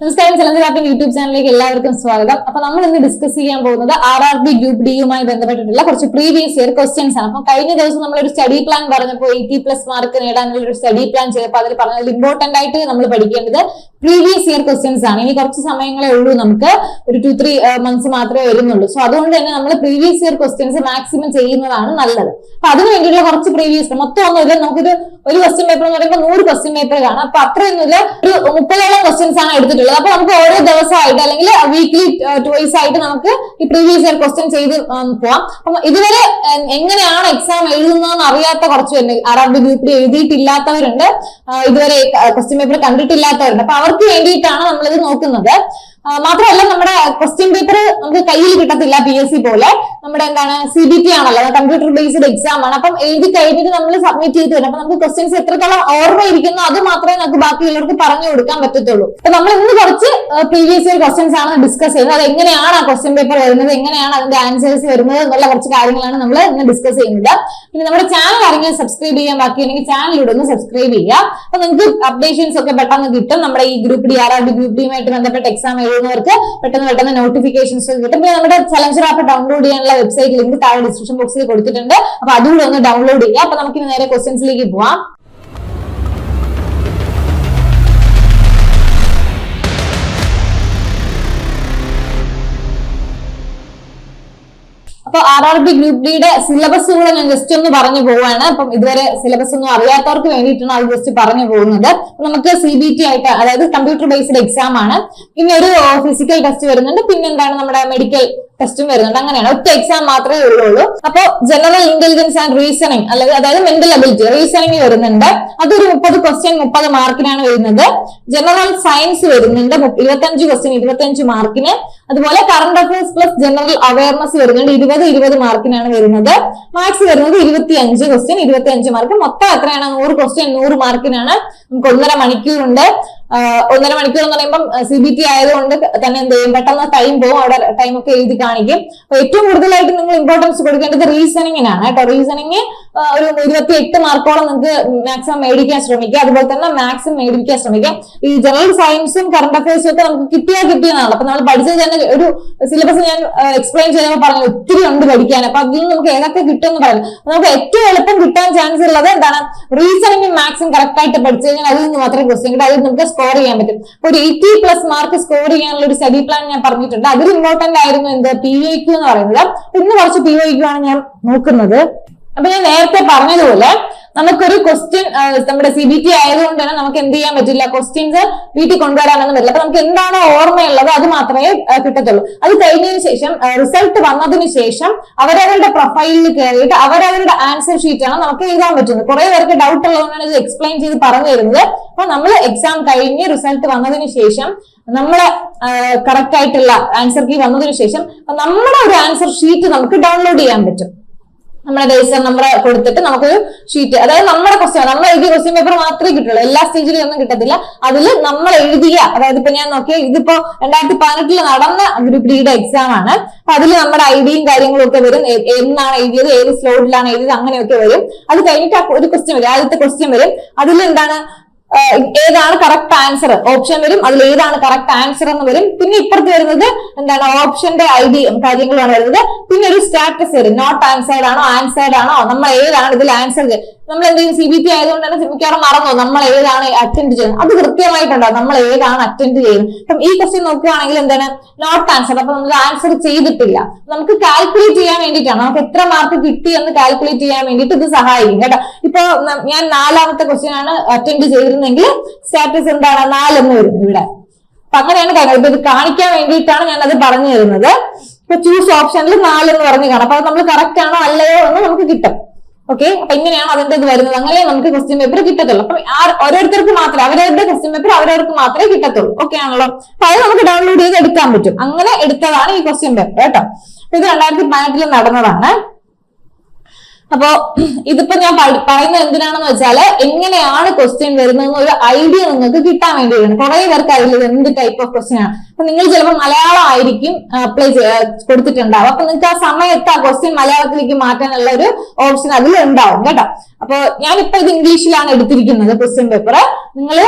നമസ്കാരം ചലഞ്ചറാപ്പിൻ യൂട്യൂബ് ചാനലിലേക്ക് എല്ലാവർക്കും സ്വാഗതം. അപ്പൊ നമ്മൾ ഇന്ന് ഡിസ്കസ് ചെയ്യാൻ പോകുന്നത് ആർ ആർ ബി ഗ്രൂപ്പ് ഡിയുമായി ബന്ധപ്പെട്ടിട്ടുള്ള കുറച്ച് പ്രീവിയസ് ഇയർ ക്വസ്റ്റ്യൻസ് ആണ്. അപ്പൊ കഴിഞ്ഞ ദിവസം നമ്മൾ ഒരു സ്റ്റഡി പ്ലാൻ പറഞ്ഞപ്പോൾ എയ്റ്റി പ്ലസ് മാർക്ക് നേടാനുള്ള ഒരു സ്റ്റഡി പ്ലാൻ ചെയ്തപ്പോൾ അതിൽ പറഞ്ഞതിൽ ഇമ്പോർട്ടന്റ് ആയിട്ട് നമ്മൾ പഠിക്കേണ്ടത് പ്രീവിയസ് ഇയർ ക്വസ്റ്റ്യൻസ് ആണ്. ഇനി കുറച്ച് സമയങ്ങളേ ഉള്ളൂ. നമുക്ക് ഒരു ടു ത്രീ മന്ത്സ് മാത്രമേ വരുന്നുള്ളൂ. സോ അതുകൊണ്ട് തന്നെ നമ്മൾ പ്രീവിയസ് ഇയർ ക്വസ്റ്റ്യൻസ് മാക്സിമം ചെയ്യുന്നതാണ് നല്ലത്. അപ്പൊ അതിന് വേണ്ടിയിട്ടുള്ള കുറച്ച് പ്രീവിയസ് മൊത്തം ഒന്നുമില്ല നമുക്കൊരു ഒരു ക്വസ്റ്റ്യൻ പേപ്പർ എന്ന് പറയുമ്പോൾ നൂറ് ക്വസ്റ്റ്യൻ പേപ്പർ കാണാം. അപ്പൊ അത്രയൊന്നുമില്ല ഒരു മുപ്പതോളം ക്വസ്റ്റ്യൻസ് ആണ് എടുത്തിട്ടുള്ളത്. അപ്പൊ നമുക്ക് ഓരോ ദിവസമായിട്ട് അല്ലെങ്കിൽ വീക്ക്ലി ട്വൈസ് ആയിട്ട് നമുക്ക് ഈ പ്രീവിയസ് ഇയർ ക്വസ്റ്റ്യൻ ചെയ്ത് പോവാം. അപ്പം ഇതുവരെ എങ്ങനെയാണ് എക്സാം എഴുതുന്നതെന്ന് അറിയാത്ത കുറച്ച് പേരുണ്ട്. അറബി ഗ്രൂപ്പിൽ എഴുതിയിട്ടില്ലാത്തവരുണ്ട്. ഇതുവരെ ക്വസ്റ്റ്യൻ പേപ്പർ കണ്ടിട്ടില്ലാത്തവരുണ്ട്. അപ്പൊ അവർക്ക് വേണ്ടിയിട്ടാണ് നമ്മളിത് നോക്കുന്നത്. മാത്രമല്ല നമ്മുടെ ക്വസ്റ്റ്യൻ പേപ്പർ നമുക്ക് കയ്യിൽ കിട്ടത്തില്ല പി എസ് സി പോലെ. നമ്മുടെ എന്താണ് സി ബി ടി ആണല്ലോ കമ്പ്യൂട്ടർ ബേസ്ഡ് എക്സാം ആണ്. അപ്പം എഴുതി കഴിഞ്ഞിട്ട് നമ്മൾ സബ്മിറ്റ് ചെയ്ത് തരും അപ്പൊ നമുക്ക് ക്വസ്റ്റ്യൻസ് എത്രത്തോളം ഓർമ്മയിരിക്കുന്നു അത് മാത്രമേ നമുക്ക് ബാക്കിയുള്ളവർക്ക് പറഞ്ഞു കൊടുക്കാൻ പറ്റത്തുള്ളൂ. അപ്പൊ നമ്മൾ ഇന്ന് കുറച്ച് പ്രീവിയസ് ഇയർ ക്വസ്റ്റ്യൻസ് ആണ് ഡിസ്കസ് ചെയ്യുന്നത്. അത് എങ്ങനെയാണ് ആ ക്വസ്റ്റ്യൻ പേപ്പർ വരുന്നത്? എങ്ങനെയാണ് അതിന്റെ ആൻസേഴ്സ് വരുന്നത്? എന്നുള്ള കുറച്ച് കാര്യങ്ങളാണ് നമ്മൾ ഇന്ന് ഡിസ്കസ് ചെയ്യുന്നത്. പിന്നെ നമ്മുടെ ചാനൽ ആരെങ്കിലും സബ്സ്ക്രൈബ് ചെയ്യാൻ ബാക്കിയുണ്ടെങ്കിൽ ചാനലിലൂടെ ഒന്ന് സബ്സ്ക്രൈബ് ചെയ്യുക. അപ്പൊ നിങ്ങൾക്ക് അപ്ഡേഷൻസ് ഒക്കെ പെട്ടെന്ന് കിട്ടും. നമ്മുടെ ഈ group D R R D group ഡിയുമായിട്ട് ബന്ധപ്പെട്ട എക്സാം എഴുതുന്നവർക്ക് പെട്ടെന്ന് പെട്ടെന്ന് നോട്ടിഫിക്കേഷൻസ് കിട്ടും. പിന്നെ നമ്മുടെ ചലഞ്ചർ ആപ്പ് ഡൗൺലോഡ് ചെയ്യാനുള്ള വെബ്സൈറ്റ് ലിങ്ക് താഴെ ഡിസ്ക്രിപ്ഷൻ ബോക്സിൽ കൊടുത്തിട്ടുണ്ട്. അപ്പൊ അതുകൂടെ ഒന്ന് ഡൗൺലോഡ് ചെയ്യുക. അപ്പൊ നമുക്ക് നേരെ ക്വസ്റ്റ്യൻസിലേക്ക് പോവാം. അപ്പൊ ആർ ആർ ബി ഗ്രൂപ്പ് ഡിയുടെ സിലബസ് കൂടെ ഞാൻ ജസ്റ്റ് ഒന്ന് പറഞ്ഞു പോവാണ് അപ്പം ഇതുവരെ സിലബസ് ഒന്നും അറിയാത്തവർക്ക് വേണ്ടിയിട്ടാണ് അത് ജസ്റ്റ് പറഞ്ഞു പോകുന്നത്. നമുക്ക് സി ബി ടി ആയിട്ട് അതായത് കമ്പ്യൂട്ടർ ബേസ്ഡ് എക്സാം ആണ്. പിന്നെ ഒരു ഫിസിക്കൽ ടെസ്റ്റ് വരുന്നുണ്ട്. പിന്നെന്താണ് നമ്മുടെ മെഡിക്കൽ ടെസ്റ്റും വരുന്നുണ്ട്. അങ്ങനെയാണ്. ഒറ്റ എക്സാം മാത്രമേ ഉള്ളൂ. അപ്പൊ ജനറൽ ഇന്റലിജൻസ് ആൻഡ് റീസണിങ് അല്ലെങ്കിൽ അതായത് മെന്റൽ അബിലിറ്റി റീസണിങ് വരുന്നുണ്ട്. അതൊരു മുപ്പത് ക്വസ്റ്റ്യൻ മുപ്പത് മാർക്കിനാണ് വരുന്നത്. ജനറൽ സയൻസ് വരുന്നുണ്ട്. ഇരുപത്തഞ്ച് ക്വസ്റ്റ്യൻ ഇരുപത്തഞ്ച് മാർക്കിന് അതുപോലെ current affairs plus general awareness വരുന്നുണ്ട്. ഇരുപത് ഇരുപത് മാർക്കിനാണ് വരുന്നത്. മാത്സ് വരുന്നത് ഇരുപത്തി അഞ്ച് ക്വസ്റ്റ്യൻ ഇരുപത്തി അഞ്ച് മാർക്ക് മൊത്തം എത്രയാണ്? നൂറ് ക്വസ്റ്റ്യൻ നൂറ് മാർക്കിനാണ് നമുക്ക് ഒന്നര മണിക്കൂറുണ്ട്. ഒന്നര മണിക്കൂർ എന്ന് പറയുമ്പം സി ബി ടി ആയതുകൊണ്ട് തന്നെ എന്ത് ചെയ്യും? പെട്ടെന്ന് ടൈം പോകും. അവിടെ ടൈം ഒക്കെ എഴുതി കാണിക്കും. അപ്പൊ ഏറ്റവും കൂടുതലായിട്ട് നിങ്ങൾ ഇമ്പോർട്ടൻസ് കൊടുക്കേണ്ടത് റീസണിങ്ങിനാണ് കേട്ടോ. റീസണിങ് ഒരു ഇരുപത്തി എട്ട് മാർക്കോളം നിങ്ങൾക്ക് മാക്സിമം മേടിക്കാൻ ശ്രമിക്കുക അതുപോലെ തന്നെ മാക്സിമം മേടിക്കാൻ ശ്രമിക്കാം. ഈ ജനറൽ സയൻസും കറണ്ട് അഫയേഴ്സും ഒക്കെ നമുക്ക് കിട്ടിയാൽ കിട്ടിയതാണ് അപ്പൊ നമ്മൾ പഠിച്ചത് തന്നെ ഒരു സിലബസ് ഞാൻ എക്സ്പ്ലെയിൻ ചെയ്യുമ്പോൾ പറഞ്ഞു ഒത്തിരി ഉണ്ട് പഠിക്കാൻ. അപ്പൊ അതിൽ നിന്ന് നമുക്ക് ഏതൊക്കെ കിട്ടുമെന്ന് പറഞ്ഞു നമുക്ക് ഏറ്റവും എളുപ്പം കിട്ടാൻ ചാൻസ് ഉള്ളത് എന്താണ്? റീസണിങ്ങും മാക്സിമം കറക്റ്റ് ആയിട്ട് പഠിച്ചു കഴിഞ്ഞാൽ അതിൽ നിന്ന് മാത്രമേ ക്വസ്റ്റ്യൻ കിട്ടും. അതിൽ നമുക്ക് സ്കോർ ചെയ്യാൻ പറ്റും. ഒരു എയ്റ്റി പ്ലസ് മാർക്ക് സ്കോർ ചെയ്യാനുള്ള ഒരു സ്റ്റഡി പ്ലാൻ ഞാൻ പറഞ്ഞിട്ടുണ്ട്. അതിൽ ഇമ്പോർട്ടന്റ് ആയിരുന്നു എന്ത്? പി വൈ ക്യു എന്ന് പറയുന്നത്. ഇന്ന് കുറച്ച് പി വൈ ക്യു ആണ് ഞാൻ നോക്കുന്നത്. അപ്പൊ ഞാൻ നേരത്തെ പറഞ്ഞതുപോലെ നമുക്കൊരു ക്വസ്റ്റ്യൻ നമ്മുടെ സി ബി ടി ആയതുകൊണ്ട് തന്നെ നമുക്ക് എന്ത് ചെയ്യാൻ പറ്റില്ല? ക്വസ്റ്റ്യൻസ് വീട്ടിൽ കൊണ്ടുവരാനൊന്നും പറ്റില്ല. അപ്പൊ നമുക്ക് എന്താണോ ഓർമ്മയുള്ളത്? അത് മാത്രമേ കിട്ടത്തുള്ളൂ. അത് കഴിഞ്ഞതിന് ശേഷം റിസൾട്ട് വന്നതിന് ശേഷം അവരവരുടെ പ്രൊഫൈലിൽ കയറിയിട്ട് അവരവരുടെ ആൻസർ ഷീറ്റ് ആണ് നമുക്ക് എഴുതാൻ പറ്റുന്നത്. കുറെ പേർക്ക് ഡൗട്ട് ഉള്ളതുകൊണ്ടാണ് ഇത് എക്സ്പ്ലെയിൻ ചെയ്ത് പറഞ്ഞു തരുന്നത്. അപ്പൊ നമ്മൾ എക്സാം കഴിഞ്ഞ് റിസൾട്ട് വന്നതിന് ശേഷം നമ്മളെ കറക്റ്റ് ആയിട്ടുള്ള ആൻസർ കീ വന്നതിന് ശേഷം നമ്മുടെ ഒരു ആൻസർ ഷീറ്റ് നമുക്ക് ഡൗൺലോഡ് ചെയ്യാൻ പറ്റും. നമ്മുടെ രജിസ്റ്റർ നമ്പർ കൊടുത്തിട്ട് നമുക്കൊരു ഷീറ്റ് അതായത് നമ്മുടെ ക്വസ്റ്റ്യൻ നമ്മൾ എഴുതിയ ക്വസ്റ്റ്യൻ പേപ്പർ മാത്രമേ കിട്ടുള്ളൂ. എല്ലാ സ്റ്റേജിലും ഒന്നും കിട്ടത്തില്ല. അതിൽ നമ്മൾ എഴുതിയ അതായത് ഇപ്പൊ ഞാൻ നോക്കിയ ഇതിപ്പോ രണ്ടായിരത്തി പതിനെട്ടിൽ നടന്ന ഗ്രൂപ്പ് ഡിയുടെ എക്സാം ആണ്. അപ്പൊ അതിൽ നമ്മുടെ ഐഡിയും കാര്യങ്ങളും ഒക്കെ വരും. എന്നാണ് എഴുതിയത് ഏത് സ്ലോട്ടിലാണ് എഴുതിയത് അങ്ങനെയൊക്കെ വരും. അത് കഴിഞ്ഞിട്ട് ഒരു ക്വസ്റ്റ്യൻ വരും. ആദ്യത്തെ ക്വസ്റ്റ്യൻ വരും. അതിൽ എന്താണ് ഏതാണ് കറക്റ്റ് ആൻസർ ഓപ്ഷൻ വരും. അതിൽ ഏതാണ് കറക്റ്റ് ആൻസർ എന്ന് വരും. പിന്നെ ഇപ്പുറത്ത് വരുന്നത് എന്താണ്? ഓപ്ഷന്റെ ഐ ഡി കാര്യങ്ങളാണ് വരുന്നത്. പിന്നെ ഒരു സ്റ്റാറ്റസ് വരും. നോട്ട് ആൻസേർഡ് ആണോ? ആൻസേർഡ് ആണോ? നമ്മൾ ഏതാണ് ഇതിൽ ആൻസർ നമ്മൾ എന്തെങ്കിലും സി ബി ടി ആയതുകൊണ്ട് തന്നെ മിക്കവാറും മറന്നോ? നമ്മൾ ഏതാണ് അറ്റൻഡ് ചെയ്യുന്നത്? അത് കൃത്യമായിട്ടുണ്ടാവും നമ്മൾ ഏതാണ് അറ്റൻഡ് ചെയ്യുന്നത്? അപ്പം ഈ ക്വസ്റ്റ്യൻ നോക്കുകയാണെങ്കിൽ എന്താണ്? നോട്ട് ആൻസർ അപ്പൊ നമ്മൾ ആൻസർ ചെയ്തിട്ടില്ല. നമുക്ക് കാൽക്കുലേറ്റ് ചെയ്യാൻ വേണ്ടിയിട്ടാണ്. നമുക്ക് എത്ര മാർക്ക് കിട്ടി എന്ന് കാൽക്കുലേറ്റ് ചെയ്യാൻ വേണ്ടിയിട്ട് ഇത് സഹായിക്കും കേട്ടോ. ഇപ്പൊ ഞാൻ നാലാമത്തെ ക്വസ്റ്റ്യൻ ആണ് അറ്റൻഡ് ചെയ്തിരുന്നെങ്കിൽ സ്റ്റാറ്റസ് എന്താണ്? നാലെന്ന് വരും ഇവിടെ. അപ്പൊ അങ്ങനെയാണ് കാര്യങ്ങൾ. ഇപ്പൊ ഇത് കാണിക്കാൻ വേണ്ടിയിട്ടാണ് ഞാൻ അത് പറഞ്ഞു തരുന്നത് ഇപ്പൊ ചൂസ് ഓപ്ഷനിൽ നാലെന്ന് പറഞ്ഞു കാണാം. അപ്പൊ നമ്മൾ കറക്റ്റ് ആണോ അല്ലയോ എന്ന് നമുക്ക് കിട്ടും. ഓക്കെ അപ്പൊ ഇങ്ങനെയാണ് അതിന്റെ ഇത് വരുന്നത്. അങ്ങനെ നമുക്ക് ക്വസ്റ്റ്യൻ പേപ്പർ കിട്ടത്തുള്ളൂ. അപ്പൊ ഓരോരുത്തർക്ക് മാത്രമേ അവരവരുടെ ക്വസ്റ്റ്യൻ പേപ്പർ അവരവർക്ക് മാത്രമേ കിട്ടത്തുള്ളൂ. ഓക്കെ ആണല്ലോ? അപ്പൊ അത് നമുക്ക് ഡൗൺലോഡ് ചെയ്ത് എടുക്കാൻ പറ്റും. അങ്ങനെ എടുത്തതാണ് ഈ ക്വസ്റ്റ്യൻ പേപ്പർ കേട്ടോ. ഇത് രണ്ടായിരത്തി പതിനെട്ടിൽ നടന്നതാണ്. അപ്പോ ഇതിപ്പോ ഞാൻ പറയുന്നത് എന്തിനാണെന്ന് വെച്ചാൽ എങ്ങനെയാണ് ക്വസ്റ്റ്യൻ വരുന്നതെന്ന് ഒരു ഐഡിയ നിങ്ങൾക്ക് കിട്ടാൻ വേണ്ടിയിട്ടാണ്. കുറെ പേർക്ക് അറിയില്ല എന്ത് ടൈപ്പ് ഓഫ് ക്വസ്റ്റ്യൻ ആണ്. അപ്പൊ നിങ്ങൾ ചിലപ്പോൾ മലയാളം ആയിരിക്കും അപ്ലൈ കൊടുത്തിട്ടുണ്ടാവും. അപ്പൊ നിങ്ങൾക്ക് ആ സമയത്ത് ആ ക്വസ്റ്റ്യൻ മലയാളത്തിലേക്ക് മാറ്റാനുള്ള ഒരു ഓപ്ഷൻ അതിൽ ഉണ്ടാവും കേട്ടോ. അപ്പൊ ഞാനിപ്പോ ഇത് ഇംഗ്ലീഷിലാണ് എടുത്തിരിക്കുന്നത് ക്വസ്റ്റ്യൻ പേപ്പർ നിങ്ങൾ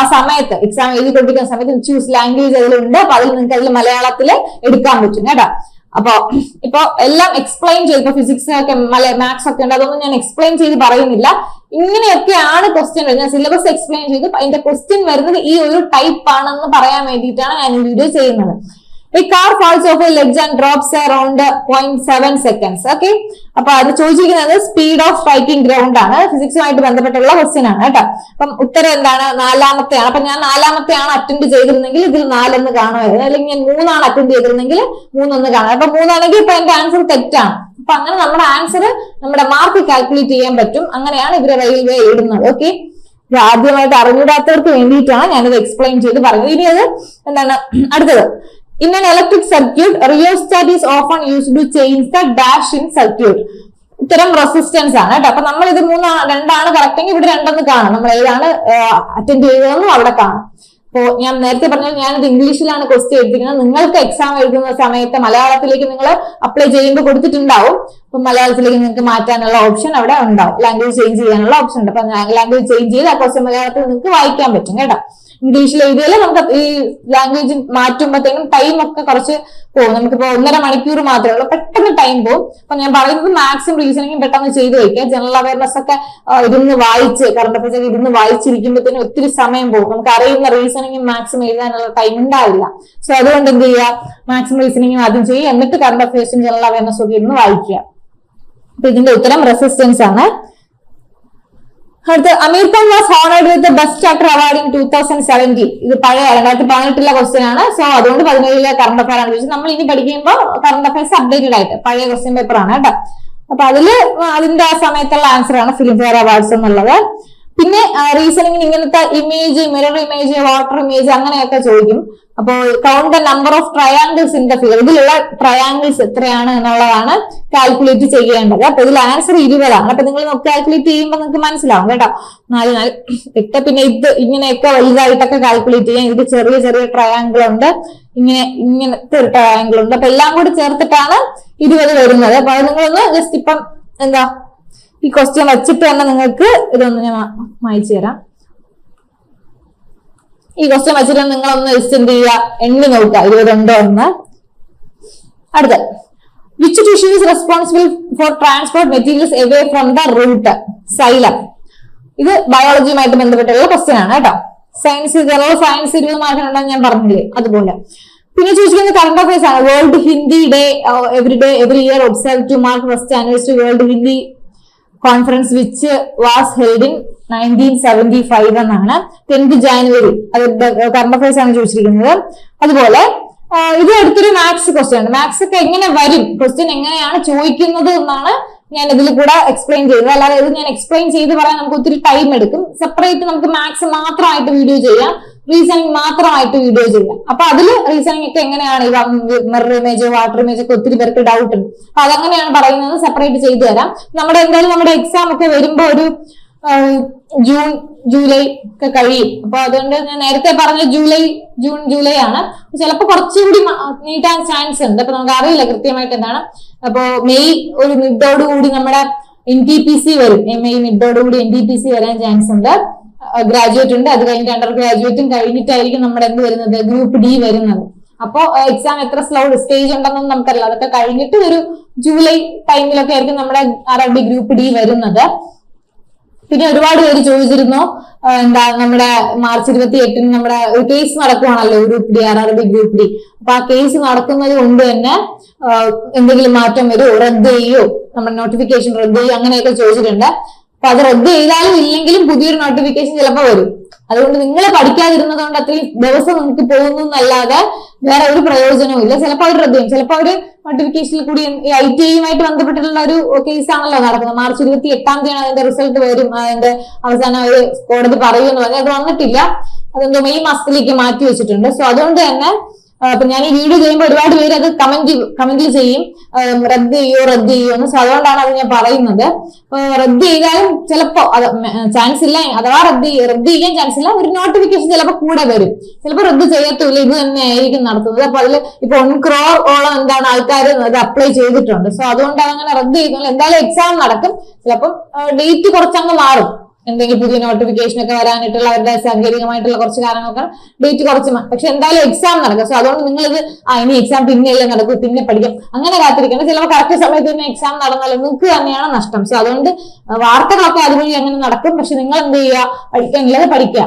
ആ സമയത്ത് എക്സാം എഴുതി കൊടുക്കുന്ന സമയത്ത് ചൂസ് ലാംഗ്വേജ് അതിലുണ്ട്. അപ്പൊ അതിൽ നിങ്ങൾക്ക് അതിൽ മലയാളത്തിൽ എടുക്കാൻ പറ്റും കേട്ടോ. അപ്പൊ ഇപ്പൊ എല്ലാം എക്സ്പ്ലെയിൻ ചെയ്ത്. ഇപ്പൊ ഫിസിക്സ് ഒക്കെ മാത്സ് ഒക്കെ ഉണ്ട്. അതൊന്നും ഞാൻ എക്സ്പ്ലെയിൻ ചെയ്ത് പറയുന്നില്ല. ഇങ്ങനെയൊക്കെയാണ് ക്വസ്റ്റ്യൻ വരുന്നത്. സിലബസ് എക്സ്പ്ലെയിൻ ചെയ്ത് അതിന്റെ ക്വസ്റ്റ്യൻ വരുന്നത് ഈ ഒരു ടൈപ്പ് ആണെന്ന് പറയാൻ വേണ്ടിയിട്ടാണ് ഞാൻ ഈ വീഡിയോ ചെയ്യുന്നത്. ഈ car falls off a legs and drops around point seven seconds okay അപ്പൊ അത് ചോദിച്ചിരിക്കുന്നത് സ്പീഡ് ഓഫ് സ്ട്രൈക്കിംഗ് ഗ്രൗണ്ട് ആണ്. ഫിസിക്സുമായിട്ട് ബന്ധപ്പെട്ടുള്ള ക്വസ്റ്റ്യൻ ആണ് കേട്ടോ. അപ്പം ഉത്തരം എന്താണ്? നാലാമത്തെയാണ്. അപ്പൊ ഞാൻ നാലാമത്തെയാണ് അറ്റൻഡ് ചെയ്തിരുന്നെങ്കിൽ ഇതിൽ നാലെന്ന് കാണുമായിരുന്നു. അല്ലെങ്കിൽ ഞാൻ മൂന്നാണ് അറ്റൻഡ് ചെയ്തിരുന്നെങ്കിൽ മൂന്നൊന്ന് കാണാം അപ്പൊ മൂന്നാണെങ്കിൽ ഇപ്പൊ എന്റെ ആൻസർ തെറ്റാണ്. അപ്പൊ അങ്ങനെ നമ്മുടെ ആൻസർ നമ്മുടെ മാർക്ക് കാൽക്കുലേറ്റ് ചെയ്യാൻ പറ്റും. അങ്ങനെയാണ് ഇവർ റെയിൽവേ ഇടുന്നത് ഓക്കെ ആദ്യമായിട്ട് അറിഞ്ഞിടാത്തവർക്ക് വേണ്ടിയിട്ടാണ് ഞാനിത് എക്സ്പ്ലെയിൻ ചെയ്ത് പറഞ്ഞത്. ഇനി അത് എന്താണ്? അടുത്തത്. In an electric circuit, rheostat is often used to change the dash in circuit. ഇത്തരം റെസിസ്റ്റൻസ് ആണ് കേട്ടോ. അപ്പൊ നമ്മൾ ഇത് മൂന്നാണ് രണ്ടാണ് കറക്റ്റ് എങ്കിൽ ഇവിടെ രണ്ടെന്ന് കാണാം. നമ്മൾ ഏതാണ് അറ്റൻഡ് ചെയ്തതെന്നും അവിടെ കാണാം. അപ്പോ ഞാൻ നേരത്തെ പറഞ്ഞാൽ ഞാനിത് ഇംഗ്ലീഷിലാണ് ക്വസ്റ്റ്യൻ എഴുതിക്കുന്നത് നിങ്ങൾക്ക് എക്സാം എഴുതുന്ന സമയത്ത് മലയാളത്തിലേക്ക് നിങ്ങൾ അപ്ലൈ ചെയ്യുമ്പോൾ കൊടുത്തിട്ടുണ്ടാവും. അപ്പൊ മലയാളത്തിലേക്ക് നിങ്ങൾക്ക് മാറ്റാനുള്ള ഓപ്ഷൻ അവിടെ ഉണ്ടാവും. ലാംഗ്വേജ് ചേഞ്ച് ചെയ്യാനുള്ള ഓപ്ഷൻ ഉണ്ട്. അപ്പൊ ലാംഗ്വേജ് ചേഞ്ച് ചെയ്ത് ആ ക്വസ്റ്റ്യൻ മലയാളത്തിൽ നിങ്ങൾക്ക് വായിക്കാൻ പറ്റും കേട്ടോ. ഇംഗ്ലീഷിൽ എഴുതിയാലേ നമുക്ക് ഈ ലാംഗ്വേജ് മാറ്റുമ്പോഴത്തേക്കും ടൈം ഒക്കെ കുറച്ച് പോകും. നമുക്കിപ്പോ ഒന്നര മണിക്കൂർ മാത്രമേ ഉള്ളൂ. പെട്ടെന്ന് ടൈം പോകും അപ്പൊ ഞാൻ പറയുന്നത് മാക്സിമം റീസണിങ്ങും പെട്ടെന്ന് ചെയ്ത് വയ്ക്കുക ജനറൽ അവയർനെസ് ഒക്കെ ഇരുന്ന് വായിച്ച് കറണ്ട് അഫയർസ് ഒക്കെ ഇരുന്ന് വായിച്ചിരിക്കുമ്പോഴത്തേനും ഒത്തിരി സമയം പോകും. നമുക്ക് അറിയുന്ന റീസണിങ്ങും മാക്സിമം എഴുതാനുള്ള ടൈം ഉണ്ടാവില്ല. സോ അതുകൊണ്ട് എന്ത് ചെയ്യുക? മാക്സിമം റീസണിങ്ങും ആദ്യം ചെയ്യുക. എന്നിട്ട് കറണ്ട് അഫയേഴ്സും ജനറൽ അവയർനെസ് ഒക്കെ ഇരുന്ന് വായിക്കുക. അപ്പൊ ഇതിന്റെ ഉത്തരം റെസിസ്റ്റൻസ് ആണ്. അടുത്ത് Aamir Khan was honoured with best actor award in two thousand seventeen ഇത് പഴയ രണ്ടായിരത്തി പതിനെട്ടിലെ ക്വസ്റ്റ്യൻ ആണ്. സോ അതുകൊണ്ട് പതിനേഴിലെ കറണ്ട് അഫയർ ആണ് ചോദിച്ചത്. നമ്മൾ ഇനി പഠിക്കുമ്പോൾ കറണ്ട് അഫയർസ് അപ്ഡേറ്റഡ് ആയിട്ട് പഴയ ക്വസ്റ്റ്യൻ പേപ്പർ ആണ് കേട്ടോ. അപ്പൊ അതിൽ അതിന്റെ ആ സമയത്തുള്ള ആൻസർ ആണ് ഫിലിം ഫെയർ അവാർഡ്സ് എന്നുള്ളത്. പിന്നെ റീസണിങ്ങിന് ഇങ്ങനത്തെ image mirror image water image അങ്ങനെയൊക്കെ ചോദിക്കും. അപ്പോൾ count number of triangles in the figure ഇതിലുള്ള ട്രയാങ്കിൾസ് എത്രയാണ് എന്നുള്ളതാണ് കാൽക്കുലേറ്റ് ചെയ്യേണ്ടത്. അപ്പൊ ഇതിൽ ആൻസർ ഇരുപതാണ്. അപ്പൊ നിങ്ങൾ കാൽക്കുലേറ്റ് ചെയ്യുമ്പോൾ നിങ്ങൾക്ക് മനസ്സിലാവും കേട്ടോ. നാല് നാല് എട്ട് പിന്നെ ഇത് ഇങ്ങനെയൊക്കെ വലുതായിട്ടൊക്കെ കാൽക്കുലേറ്റ് ചെയ്യാം. ഇത് ചെറിയ ചെറിയ ട്രയാങ്കിൾ ഉണ്ട്. ഇങ്ങനെ ഇങ്ങനത്തെ ഒരു ട്രയാങ്കിൾ ഉണ്ട്. അപ്പൊ എല്ലാം കൂടി ചേർത്തിട്ടാണ് ഇരുപത് വരുന്നത്. അപ്പൊ അത് നിങ്ങളൊന്ന് ജസ്റ്റ് ഇപ്പം എന്താ ഈ ക്വസ്റ്റ്യൻ വെച്ചിട്ട് തന്നെ നിങ്ങൾക്ക് ഇതൊന്ന് ഞാൻ വായിച്ചു തരാം. ഈ ക്വസ്റ്റ്യൻ വെച്ചിട്ട് നിങ്ങൾ ഒന്ന് എന്ത് ചെയ്യുക? എണ്ണി നോക്കുക. ഇരുപതുണ്ടോ എന്ന് അടുത്ത which tissue is responsible for transport materials away from the root xylem. ഇത് ബയോളജിയുമായിട്ട് ബന്ധപ്പെട്ടുള്ള ക്വസ്റ്റ്യൻ ആണ് കേട്ടോ. സയൻസ് ജനറൽ സയൻസ് ഇരുപത് മാർക്കിനുണ്ടെന്ന് ഞാൻ പറഞ്ഞില്ലേ? അതുപോലെ. പിന്നെ ചോദിച്ചിരിക്കുന്നത് കറണ്ട് അഫയേഴ്സ് ആണ്. World Hindi day every day every year observe to mark first anniversary world Hindi conference which was held in nineteen seventy five എന്നാണ്. ടെൻത്ത് ജാനുവരി അത് കറണ്ട് ആണ് ചോദിച്ചിരിക്കുന്നത്. അതുപോലെ ഇത് അടുത്തൊരു മാത്സ് ക്വസ്റ്റ്യൻ ആണ്. മാത്സ് ഒക്കെ എങ്ങനെ വരും? ക്വസ്റ്റ്യൻ എങ്ങനെയാണ് ചോദിക്കുന്നത് എന്നാണ് ഞാൻ ഇതിൽ കൂടെ എക്സ്പ്ലെയിൻ ചെയ്തത് അല്ലാതെ ഇത് ഞാൻ എക്സ്പ്ലെയിൻ ചെയ്ത് പറയാൻ നമുക്ക് ഒത്തിരി ടൈം എടുക്കും. സെപ്പറേറ്റ് നമുക്ക് മാത്സ് മാത്രമായിട്ട് വീഡിയോ ചെയ്യാം. റീസണിങ് മാത്രമായിട്ട് വീഡിയോ ചെയ്യാം അപ്പൊ അതിൽ റീസണിങ് ഒക്കെ എങ്ങനെയാണ്? ഈ മിറർ ഇമേജ് വാട്ടർ ഇമേജ് ഒക്കെ ഒത്തിരി പേർക്ക് ഡൗട്ട് ഉണ്ട്. അപ്പൊ അതങ്ങനെയാണ് പറയുന്നത്. സെപ്പറേറ്റ് ചെയ്തു തരാം. നമ്മുടെ എന്തായാലും നമ്മുടെ എക്സാം ഒക്കെ വരുമ്പോ ഒരു ജൂൺ ജൂലൈ ഒക്കെ കഴിയും. അപ്പൊ അതുകൊണ്ട് ഞാൻ നേരത്തെ പറഞ്ഞ ജൂലൈ ജൂൺ ജൂലൈ ആണ്. ചിലപ്പോൾ കുറച്ചുകൂടി നീട്ടാൻ ചാൻസ് ഉണ്ട്. അപ്പൊ നമുക്ക് അറിയില്ല കൃത്യമായിട്ട് എന്താണ്. അപ്പോ മെയ് ഒരു മിഡോടുകൂടി നമ്മുടെ എൻ ടി പി സി വരും. മെയ് മിഡോടുകൂടി എൻ ടി പി സി വരാൻ ചാൻസ് ഉണ്ട്. ഗ്രാജുവേറ്റ് ഉണ്ട്. അത് കഴിഞ്ഞിട്ട് അണ്ടർ ഗ്രാജുവേറ്റും കഴിഞ്ഞിട്ടായിരിക്കും നമ്മുടെ എന്ത് വരുന്നത്? ഗ്രൂപ്പ് ഡി വരുന്നത്. അപ്പോ എക്സാം എത്ര സ്ലോ സ്റ്റേജ് ഉണ്ടെന്നൊന്നും നമുക്കല്ല അതൊക്കെ കഴിഞ്ഞിട്ട് ഒരു ജൂലൈ ടൈമിലൊക്കെ ആയിരിക്കും നമ്മുടെ ആർ ഗ്രൂപ്പ് ഡി വരുന്നത്. പിന്നെ ഒരുപാട് പേര് ചോദിച്ചിരുന്നു എന്താ നമ്മുടെ മാർച്ച് ഇരുപത്തി എട്ടിന് നമ്മുടെ ഒരു case നടക്കുവാണല്ലോ group D R R group D അപ്പൊ ആ കേസ് നടക്കുന്നത് കൊണ്ട് തന്നെ എന്തെങ്കിലും മാറ്റം വരുമോ റദ്ദ് ചെയ്യോ? നമ്മുടെ നോട്ടിഫിക്കേഷൻ റദ്ദ് ചെയ്യോ? അങ്ങനെയൊക്കെ ചോദിച്ചിട്ടുണ്ട്. അപ്പൊ അത് റദ്ദ് ചെയ്താലും ഇല്ലെങ്കിലും പുതിയൊരു നോട്ടിഫിക്കേഷൻ ചിലപ്പോൾ വരും. അതുകൊണ്ട് നിങ്ങൾ പഠിക്കാതിരുന്നത് കൊണ്ട് അത്രയും ദിവസം നിങ്ങൾക്ക് പോകുന്നു എന്നല്ലാതെ വേറെ ഒരു പ്രയോജനവും ഇല്ല. ചിലപ്പോൾ അവർ റദ്ദ് ചെയ്യും. ചിലപ്പോൾ അവർ നോട്ടിഫിക്കേഷനിൽ കൂടി ഐ ടി ഐയുമായിട്ട് ബന്ധപ്പെട്ടിട്ടുള്ള ഒരു കേസ് ആണല്ലോ നടക്കുന്നത്. മാർച്ച് ഇരുപത്തി എട്ടാം തീയതി അതിന്റെ റിസൾട്ട് വരും. അതിന്റെ അവസാനം അവർ കോടതി പറയുമെന്ന് പറഞ്ഞു. അത് വന്നിട്ടില്ല. അതെന്തോ മെയ് മാസത്തിലേക്ക് മാറ്റി വെച്ചിട്ടുണ്ട്. സോ അതുകൊണ്ട് തന്നെ അപ്പൊ ഞാൻ ഈ വീഡിയോ ചെയ്യുമ്പോൾ ഒരുപാട് പേര് അത് കമന്റ് കമന്റിൽ ചെയ്യും. റദ്ദ് ചെയ്യോ റദ്ദ് ചെയ്യോ എന്ന്. അതുകൊണ്ടാണ് അത് ഞാൻ പറയുന്നത്. റദ്ദ് ചെയ്താലും ചിലപ്പോ ചാൻസ് ഇല്ല. അഥവാ റദ്ദ് റദ്ദ് ചെയ്യാൻ ചാൻസ് ഇല്ല. ഒരു നോട്ടിഫിക്കേഷൻ ചിലപ്പോൾ കൂടെ വരും. ചിലപ്പോൾ റദ്ദ് ചെയ്യത്തില്ല ഇത് തന്നെ ആയിരിക്കും നടത്തുന്നത്. അപ്പൊ അതിൽ ഇപ്പൊ വൺ ക്രോർ ഓളം എന്താണ് ആൾക്കാർ അത് അപ്ലൈ ചെയ്തിട്ടുണ്ട്. സോ അതുകൊണ്ട് അങ്ങനെ റദ്ദ് ചെയ്തു എന്തായാലും എക്സാം നടക്കും. ചിലപ്പം ഡേറ്റ് കുറച്ചങ്ങ് മാറും. എന്തെങ്കിലും പുതിയ നോട്ടിഫിക്കേഷൻ ഒക്കെ വരാനായിട്ടുള്ള അവരുടെ സാങ്കേതികമായിട്ടുള്ള കുറച്ച് കാര്യങ്ങളൊക്കെ ഡേറ്റ് കുറച്ച് പക്ഷെ എന്തായാലും എക്സാം നടക്കും. സോ അതുകൊണ്ട് നിങ്ങളിത് ആ ഇനി എക്സാം പിന്നെയല്ലേ നടക്കും പിന്നെ പഠിക്കും. അങ്ങനെ കാത്തിരിക്കണം ചിലപ്പോൾ കറക്റ്റ് സമയത്ത് തന്നെ എക്സാം നടന്നാലും നിങ്ങൾക്ക് തന്നെയാണ് നഷ്ടം. സോ അതുകൊണ്ട് വാർത്തകളൊക്കെ അതുവഴി അങ്ങനെ നടക്കും. പക്ഷെ നിങ്ങൾ എന്ത് ചെയ്യുക? പഠിക്കാനുള്ളത് പഠിക്കുക.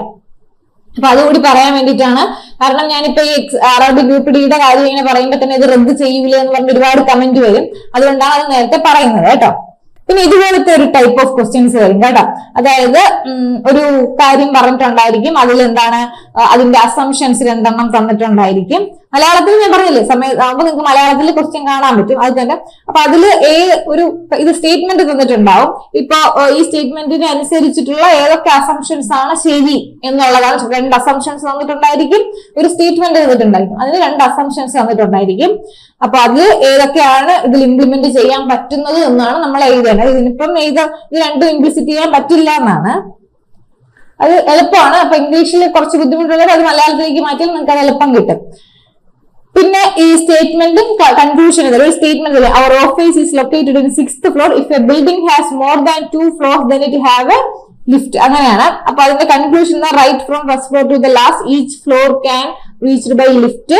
അപ്പൊ അതുകൂടി പറയാൻ വേണ്ടിയിട്ടാണ്. കാരണം ഞാനിപ്പോ ഈ അറബി ഗ്രൂപ്പ് ഡിയുടെ കാര്യം ഇങ്ങനെ പറയുമ്പോൾ തന്നെ ഇത് റദ്ദ് ചെയ്യൂല എന്ന് പറഞ്ഞ് ഒരുപാട് കമന്റ് വരും. അതുകൊണ്ടാണ് അത് നേരത്തെ പറയുന്നത് കേട്ടോ. പിന്നെ ഇതുപോലത്തെ ഒരു ടൈപ്പ് ഓഫ് ക്വസ്റ്റ്യൻസ് വരും കേട്ടോ. അതായത് ഒരു കാര്യം പറഞ്ഞിട്ടുണ്ടായിരിക്കും അതിൽ എന്താണ് അതിന്റെ അസംഷൻസ് രണ്ടെണ്ണം തന്നിട്ടുണ്ടായിരിക്കും. മലയാളത്തിൽ ഞാൻ പറഞ്ഞില്ലേ സമയം ആകുമ്പോൾ നിങ്ങൾക്ക് മലയാളത്തിൽ ക്വസ്റ്റ്യൻ കാണാൻ പറ്റും അത് തന്നെ. അപ്പൊ അതിൽ ഏ ഒരു ഇത് സ്റ്റേറ്റ്മെന്റ് തന്നിട്ടുണ്ടാവും. ഇപ്പൊ ഈ സ്റ്റേറ്റ്മെന്റിന് അനുസരിച്ചിട്ടുള്ള ഏതൊക്കെ അസംഷൻസ് ആണ് ശരി എന്നുള്ളതാണ് രണ്ട് അസംഷൻസ് തന്നിട്ടുണ്ടായിരിക്കും ഒരു സ്റ്റേറ്റ്മെന്റ് തന്നിട്ടുണ്ടായിരിക്കും. അതിന് രണ്ട് അസംഷൻസ് തന്നിട്ടുണ്ടായിരിക്കും. അപ്പൊ അത് ഏതൊക്കെയാണ് ഇതിൽ ഇംപ്ലിമെന്റ് ചെയ്യാൻ പറ്റുന്നത് എന്നാണ് നമ്മൾ എഴുതേണ്ടത്. ഇതിനിപ്പം ഏത് ഇത് രണ്ടും ഇംപ്ലിസിറ്റ് ചെയ്യാൻ പറ്റില്ല എന്നാണ്. അത് എളുപ്പമാണ്. അപ്പൊ ഇംഗ്ലീഷിൽ കുറച്ച് ബുദ്ധിമുട്ടുള്ളത് അത് മലയാളത്തിലേക്ക് മാറ്റിയാൽ നിങ്ങൾക്ക് അത് എളുപ്പം കിട്ടും. പിന്നെ ഈ സ്റ്റേറ്റ്മെന്റും കൺക്ലൂഷൻ ഒരു statement our office is located in six floor if a building has more than two floor then it have a lift അങ്ങനെയാണ്. അപ്പൊ അതിന്റെ conclusion right from first floor to the last each floor can reached by lift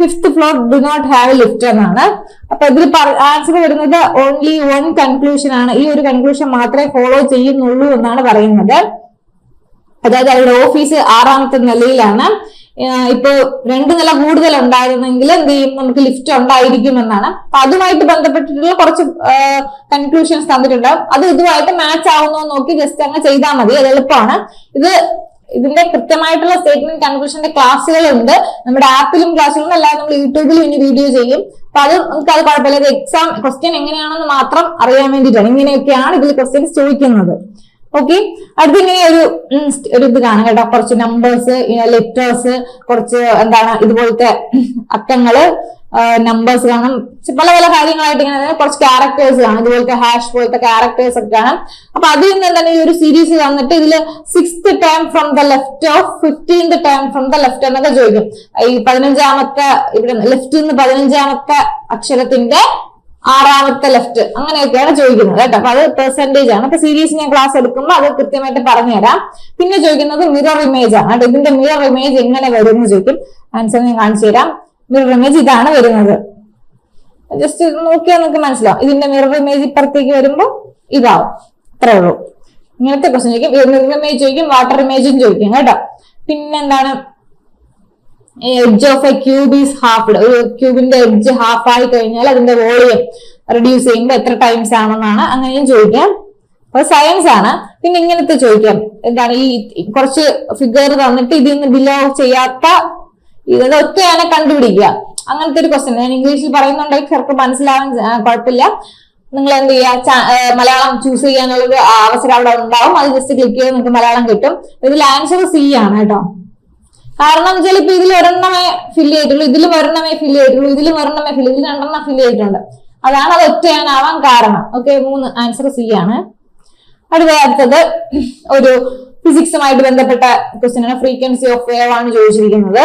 fifth floor do not have a lift എന്നാണ്. അപ്പൊ ഇതിൽ answer വരുന്നത് only one conclusion ആണ്. ഈ ഒരു കൺക്ലൂഷൻ മാത്രമേ ഫോളോ ചെയ്യുന്നുള്ളൂ എന്നാണ് പറയുന്നത്. അതായത് അവരുടെ ഓഫീസ് ആറാമത്തെ നിലയിലാണ്. ഇപ്പൊ രണ്ട് നില കൂടുതൽ ഉണ്ടായിരുന്നെങ്കിൽ എന്ത് ചെയ്യും? നമുക്ക് ലിഫ്റ്റ് ഉണ്ടായിരിക്കുമെന്നാണ് അപ്പൊ അതുമായിട്ട് ബന്ധപ്പെട്ടിട്ടുള്ള കുറച്ച് കൺക്ലൂഷൻസ് തന്നിട്ടുണ്ട്. അത് ഇതുമായിട്ട് മാച്ച് ആവുന്നോ നോക്കി ജസ്റ്റ് അങ്ങ് ചെയ്താൽ മതി. അത് എളുപ്പമാണ്. ഇത് ഇതിന്റെ കൃത്യമായിട്ടുള്ള സ്റ്റേറ്റ്മെന്റ് കൺക്ലൂഷന്റെ ക്ലാസ്സുകളുണ്ട് നമ്മുടെ ആപ്പിലും ക്ലാസ്സുകളും അല്ലാതെ നമ്മൾ യൂട്യൂബിലും ഇനി വീഡിയോ ചെയ്യും. അപ്പൊ അത് നമുക്ക് അത് കുഴപ്പമില്ല. എക്സാം ക്വസ്റ്റ്യൻ എങ്ങനെയാണെന്ന് മാത്രം അറിയാൻ വേണ്ടിയിട്ടാണ് ഇങ്ങനെയൊക്കെയാണ് ഇതിൽ ക്വസ്റ്റ്യൻസ് ചോദിക്കുന്നത്. ഓക്കെ അടുത്ത് ഇങ്ങനെ ഒരു ഒരു ഇത് കാണാം കേട്ടോ. കുറച്ച് നമ്പേഴ്സ് ലെറ്റേഴ്സ് കുറച്ച് എന്താണ് ഇതുപോലത്തെ അക്കങ്ങൾ നമ്പേഴ്സ് കാണും. പല പല കാര്യങ്ങളായിട്ട് ഇങ്ങനെ കുറച്ച് ക്യാരക്ടേഴ്സ് കാണും. ഇതുപോലത്തെ ഹാഷ് പോലത്തെ ക്യാരക്ടേഴ്സ് ഒക്കെ കാണാം. അപ്പൊ അതിൽ നിന്ന് എന്താണ് ഈ ഒരു സീരീസ് തന്നിട്ട് ഇതിൽ sixth term from the left of fifteenth term from the left എന്നൊക്കെ ചോദിക്കും. ഈ പതിനഞ്ചാമത്തെ ഇവിടെ ലെഫ്റ്റ് നിന്ന് പതിനഞ്ചാമത്തെ അക്ഷരത്തിന്റെ ആറാമത്തെ ലെഫ്റ്റ് അങ്ങനെയൊക്കെയാണ് ചോദിക്കുന്നത് കേട്ടോ. അപ്പൊ അത് പെർസെന്റേജ് ആണ്. അപ്പൊ സീരീസ് ഞാൻ ക്ലാസ് എടുക്കുമ്പോൾ അത് കൃത്യമായിട്ട് പറഞ്ഞുതരാം. പിന്നെ ചോദിക്കുന്നത് മിറർ ഇമേജ് ആണ് കേട്ടോ. ഇതിന്റെ മിറർ ഇമേജ് എങ്ങനെ വരും എന്ന് ചോദിക്കും. ആൻസർ ഞാൻ കാണിച്ചു തരാം. മിറർ ഇമേജ് ഇതാണ് വരുന്നത്. ജസ്റ്റ് നോക്കിയാൽ നിങ്ങൾക്ക് മനസ്സിലാവും. ഇതിന്റെ മിറർ ഇമേജ് ഇപ്പുറത്തേക്ക് വരുമ്പോൾ ഇതാവും. അത്രേ ഉള്ളൂ. ഇങ്ങനത്തെ ക്വസ്റ്റൻ ചോദിക്കും. മിറർ ഇമേജ് ചോദിക്കും വാട്ടർ ഇമേജും ചോദിക്കും കേട്ടോ. പിന്നെന്താണ്? Edge of a cube is halved ഒരു ക്യൂബിന്റെ എഡ്ജ് ഹാഫ് ആയി കഴിഞ്ഞാൽ അതിന്റെ വോളിയം റെഡ്യൂസ് ചെയ്യുമ്പോൾ എത്ര ടൈംസ് ആണെന്നാണ് അങ്ങനെയും ചോദിക്കാം. അപ്പൊ സയൻസ് ആണ്. പിന്നെ ഇങ്ങനത്തെ ചോദിക്കാം. എന്താണ് ഈ കുറച്ച് ഫിഗർ തന്നിട്ട് ഇതിൽ നിന്ന് ബിലോ ചെയ്യാത്ത ഇതൊക്കെയാണ് കണ്ടുപിടിക്കുക. അങ്ങനത്തെ ഒരു ക്വസ്റ്റ്യൻ ഞാൻ ഇംഗ്ലീഷിൽ പറയുന്നുണ്ടെങ്കിൽ ചെറുപ്പം മനസ്സിലാവാൻ കുഴപ്പമില്ല. നിങ്ങൾ എന്ത് ചെയ്യുക? മലയാളം ചൂസ് ചെയ്യാനുള്ളൊരു അവസരം അവിടെ ഉണ്ടാവും. അത് ജസ്റ്റ് ക്ലിക്ക് ചെയ്ത് നിങ്ങൾക്ക് മലയാളം കിട്ടും. ഇതിൽ ആൻസർ സി ആണ് കേട്ടോ. കാരണം വെച്ചാൽ ഇപ്പൊ ഇതിൽ ഒരെണ്ണമേ ഫില്ല് ചെയ്തിട്ടുള്ളൂ ഇതിലും ഒരെണ്ണമേ ഫില്ല് ചെയ്തിട്ടുള്ളൂ ഇതിലും ഒരെണ്ണമേ ഫില്ല് ഇതിൽ രണ്ടെണ്ണം ഫില്ല് ചെയ്തിട്ടുണ്ട്. അതാണ് അത് ഒറ്റയാനാവാൻ കാരണം. ഓക്കെ മൂന്ന് ആൻസർ സി ആണ്. അടുത്ത അടുത്തത് ഒരു ഫിസിക്സുമായിട്ട് ബന്ധപ്പെട്ട ക്വസ്റ്റ്യൻ ആണ് ഫ്രീക്വൻസി ഓഫ് വേവ് ആണ് ചോദിച്ചിരിക്കുന്നത്.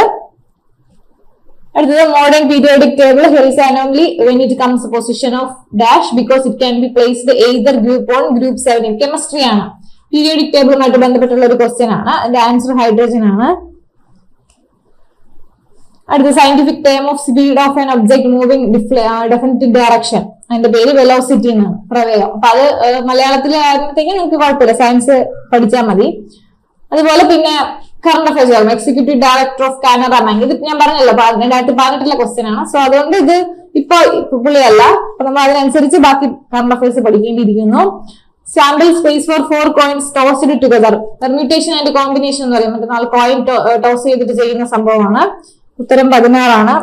അടുത്തത് modern periodic table holds anomaly when it comes position of dash because it can be placed either group on group seven chemistry ആണ്. പീരിയോഡിക് ടേബിളുമായിട്ട് ബന്ധപ്പെട്ടുള്ള ഒരു ക്വസ്റ്റ്യൻ ആണ്. അതിന്റെ ആൻസർ ഹൈഡ്രജൻ ആണ്. അടുത്ത scientific term of speed of an object moving definite direction അതിന്റെ പേര് വെലോസിറ്റി എന്നാണ് പ്രവേഗം അപ്പൊ അത് മലയാളത്തിൽ ആയിരുന്നത്തേക്ക് നിങ്ങൾക്ക് കുഴപ്പമില്ല. സയൻസ് പഠിച്ചാൽ മതി. അതുപോലെ പിന്നെ current affairs executive director of Canara bank ഇത് ഞാൻ പറഞ്ഞല്ലോ രണ്ടായിരത്തി പതിനെട്ടിലെ ക്വസ്റ്റ്യൻ ആണ്. സോ അതുകൊണ്ട് ഇത് ഇപ്പൊ പുള്ളിയല്ല. അപ്പൊ നമ്മൾ അതിനനുസരിച്ച് ബാക്കി current affairs പഠിക്കേണ്ടിയിരിക്കുന്നു. Sample space for four coins tossed together permutation and combination എന്ന് പറയും. മറ്റേ നാല് കോയിൻ ടോസ് ചെയ്തിട്ട് ചെയ്യുന്ന സംഭവമാണ്. ഉത്തരം പതിനാറാണ്.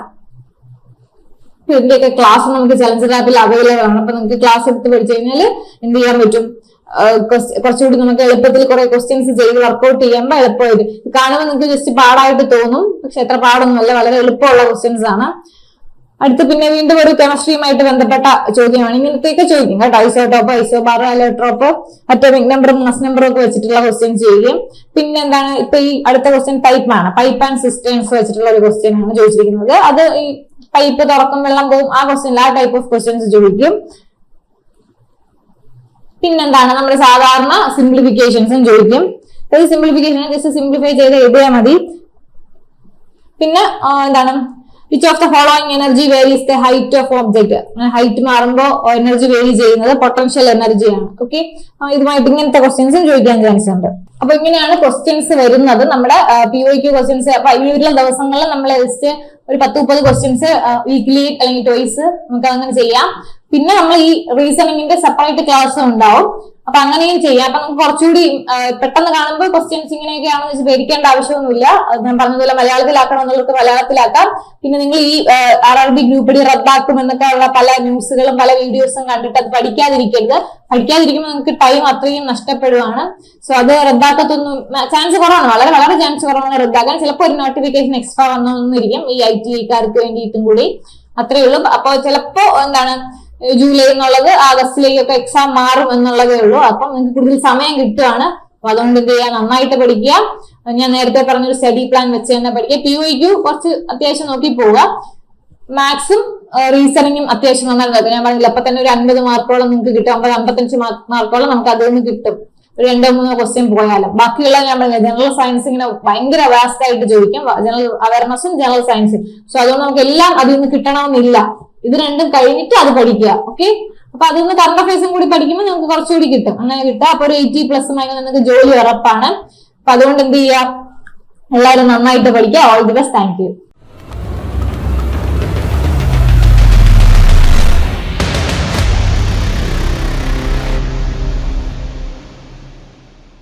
ഇതിന്റെയൊക്കെ ക്ലാസ് നമുക്ക് ചലഞ്ചർ ആപ്പിൽ അവൈലബിൾ ആണ്. അപ്പൊ നമുക്ക് ക്ലാസ് എടുത്ത് പഠിച്ചു കഴിഞ്ഞാൽ എന്ത് ചെയ്യാൻ പറ്റും? കുറച്ചുകൂടി നമുക്ക് എളുപ്പത്തിൽ കുറെ ക്വസ്റ്റ്യൻസ് ചെയ്ത് വർക്ക്ഔട്ട് ചെയ്യുമ്പോൾ എളുപ്പമായിട്ട് കാണുമ്പോൾ നിങ്ങൾക്ക് ജസ്റ്റ് പാടായിട്ട് തോന്നും. പക്ഷെ എത്ര പാടൊന്നുമല്ല. വളരെ എളുപ്പമുള്ള ക്വസ്റ്റ്യൻസ് ആണ്. അടുത്ത് പിന്നെ വീണ്ടും ഒരു കെമിസ്ട്രിയുമായിട്ട് ബന്ധപ്പെട്ട ചോദ്യമാണ്. ഇങ്ങനത്തെയൊക്കെ ചോദിക്കും കേട്ടോ. ഐസോടോപ്പ് ഐസോബാർ അലോട്രോപ്പ് അറ്റോമിക് നമ്പറും മസ് നമ്പറും ഒക്കെ വെച്ചിട്ടുള്ള ക്വസ്റ്റ്യൻ ചെയ്യുകയും പിന്നെ എന്താണ്? ഇപ്പൊ ഈ അടുത്ത ക്വസ്റ്റ്യൻ പൈപ്പ് ആണ്. പൈപ്പ് ആൻഡ് സിസ്റ്റംസ് വെച്ചിട്ടുള്ള ഒരു ക്വസ്റ്റ്യൻ ആണ് ചോദിച്ചിരിക്കുന്നത്. അത് ഈ പൈപ്പ് തുറക്കും വെള്ളം പോകും ആ ക്വസ്റ്റ്യൻ ആ ടൈപ്പ് ഓഫ് ക്വസ്റ്റ്യൻസ് ചോദിക്കും. പിന്നെന്താണ്? നമ്മുടെ സാധാരണ സിംപ്ലിഫിക്കേഷൻസും ചോദിക്കും. ഒരു സിംപ്ലിഫിക്കേഷൻ ജസ്റ്റ് സിംപ്ലിഫൈ ചെയ്ത് എഴുതിയാൽ മതി. പിന്നെ എന്താണ്? Which of the following energy varies the height of object height മാറുമ്പോൾ എനർജി വേരി ചെയ്യുന്നത് പൊട്ടൻഷ്യൽ എനർജിയാണ് ഓക്കെ ഇതുമായിട്ട് ഇങ്ങനത്തെ ക്വസ്റ്റ്യൻസും ചോദിക്കാൻ ചാൻസ് ഉണ്ട്. അപ്പൊ ഇങ്ങനെയാണ് ക്വസ്റ്റ്യൻസ് വരുന്നത്. നമ്മുടെ പി ഒ ക്യു ക്വസ്റ്റ്യൻസ് അപ്പൊ ഒരു ദിവസങ്ങളിൽ നമ്മൾ ജസ്റ്റ് ഒരു പത്ത് മുപ്പത് ക്വസ്റ്റ്യൻസ് വീക്ക്ലി അല്ലെങ്കിൽ ടോയ്സ് നമുക്ക് അങ്ങനെ ചെയ്യാം. പിന്നെ നമ്മൾ ഈ റീസണിങ്ങിന്റെ സെപ്പറേറ്റ് ക്ലാസ് ഉണ്ടാവും. അപ്പൊ അങ്ങനെയും ചെയ്യാം. അപ്പൊ നമുക്ക് കുറച്ചുകൂടി പെട്ടെന്ന് കാണുമ്പോൾ ക്വസ്റ്റ്യൻസ് ഇങ്ങനെയൊക്കെയാണെന്ന് വെച്ച് പേടിക്കേണ്ട ആവശ്യമൊന്നുമില്ല. ഞാൻ പറഞ്ഞതുപോലെ മലയാളത്തിലാക്കണം എന്നുള്ളത് മലയാളത്തിലാക്കാം. പിന്നെ നിങ്ങൾ ഈ R R B group D റദ്ദാക്കും എന്നൊക്കെ ഉള്ള പല ന്യൂസുകളും പല വീഡിയോസും കണ്ടിട്ട് അത് പഠിക്കാതിരിക്കരുത്. പഠിക്കാതിരിക്കുമ്പോൾ നിങ്ങൾക്ക് ടൈം അത്രയും നഷ്ടപ്പെടുവാണ്. സോ അത് റദ്ദാക്കത്തൊന്നും ചാൻസ് കുറവാണ്. വളരെ വളരെ ചാൻസ് കുറവാണ് റദ്ദാക്കാൻ. ചിലപ്പോൾ ഒരു നോട്ടിഫിക്കേഷൻ എക്സ്ട്രാ വന്നൊന്നിരിക്കും ഈ ഐ ടി ഐക്കാർക്ക് വേണ്ടിയിട്ടും കൂടി. അത്രേ ഉള്ളൂ. അപ്പോൾ ചിലപ്പോ എന്താണ് ജൂലൈ എന്നുള്ളത് ആഗസ്റ്റിലേക്കൊക്കെ എക്സാം മാറും എന്നുള്ളതേ ഉള്ളൂ. അപ്പം നിങ്ങൾക്ക് കൂടുതൽ സമയം കിട്ടുകയാണ്. അപ്പൊ അതുകൊണ്ട് എന്ത് ചെയ്യുക നന്നായിട്ട് പഠിക്കുക. ഞാൻ നേരത്തെ പറഞ്ഞൊരു സ്റ്റഡി പ്ലാൻ വെച്ച് തന്നെ പഠിക്കുക. പി യു കുറച്ച് അത്യാവശ്യം നോക്കി പോവുക. മാത്സും റീസണിങ്ങും അത്യാവശ്യം നന്നായി നോക്കുക ഞാൻ പറഞ്ഞില്ല അപ്പൊ തന്നെ ഒരു അൻപത് മാർക്കോളം നിങ്ങൾക്ക് കിട്ടും. അമ്പത് അമ്പത്തഞ്ച് മാർക്കോളം നമുക്ക് അതിൽ നിന്ന് കിട്ടും. ഒരു രണ്ടോ മൂന്നോ ക്വസ്റ്റ്യൻ പോയാലും. ബാക്കിയുള്ള ഞാൻ പറഞ്ഞത് ജനറൽ സയൻസ് ഇങ്ങനെ ഭയങ്കര വാസ്റ്റ് ആയിട്ട് ചോദിക്കും. ജനറൽ അവയർനെസ്സും ജനറൽ സയൻസും സോ അതുകൊണ്ട് നമുക്ക് എല്ലാം അതിൽ നിന്ന് കിട്ടണമെന്നില്ല. ഇത് രണ്ടും കഴിഞ്ഞിട്ട് അത് പഠിക്കുക ഓക്കെ അപ്പൊ അതിൽ നിന്ന് കറണ്ട് അഫയേഴ്സും കൂടി പഠിക്കുമ്പോൾ നിങ്ങൾക്ക് കുറച്ചുകൂടി കിട്ടും. അങ്ങനെ കിട്ടുക. അപ്പൊ ഒരു എയ്റ്റി പ്ലസ് നിങ്ങൾക്ക് ജോലി ഉറപ്പാണ്. അപ്പൊ അതുകൊണ്ട് എന്ത് ചെയ്യുക? എല്ലാവരും നന്നായിട്ട് പഠിക്കുക. All the best thank you